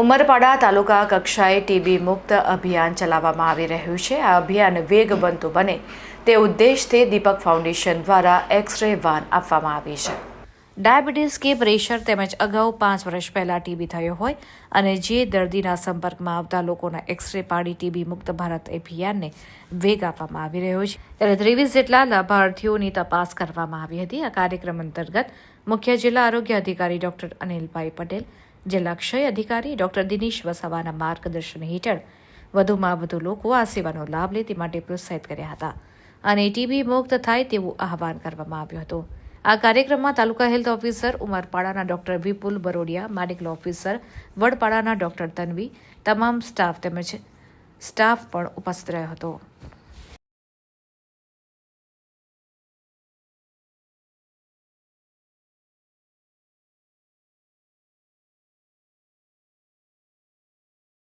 ઉમરપાડા તાલુકા કક્ષાએ ટીબી મુક્ત અભિયાન ચલાવવામાં આવી રહ્યું છે. આ અભિયાન વેગ બનતું બને તે ઉદ્દેશથી દીપક ફાઉન્ડેશન દ્વારા એક્સ રે વાન આપવામાં આવી છે. ડાયાબિટીસ કે પ્રેશર તેમજ અગાઉ પાંચ વર્ષ પહેલાં ટીબી થયો હોય અને જે દર્દીના સંપર્કમાં આવતા લોકોના એક્સરે પાડી ટીબી મુક્ત ભારત અભિયાનને વેગ આપવામાં આવી રહ્યો છે. ત્યારે ત્રેવીસ જેટલા લાભાર્થીઓની તપાસ કરવામાં આવી હતી. આ કાર્યક્રમ અંતર્ગત મુખ્ય જિલ્લા આરોગ્ય અધિકારી ડોક્ટર અનિલભાઈ પટેલ જિલ્લા ક્ષય અધિકારી ડોક્ટર દિનેશ વસાવાના માર્ગદર્શન હેઠળ વધુમાં વધુ લોકો આ સેવાનો લાભ લે તે માટે પ્રોત્સાહિત કર્યા હતા અને ટીબી મુક્ત થાય તેવું આહવાન કરવામાં આવ્યું હતું. આ કાર્યક્રમમાં taluka health officer ઉમરપાડાના doctor Vipul Barodiya medical officer વડપાડાના doctor Tanvi, તમામ સ્ટાફ તેમજ સ્ટાફ પણ ઉપસ્થિત રહ્યો હતો.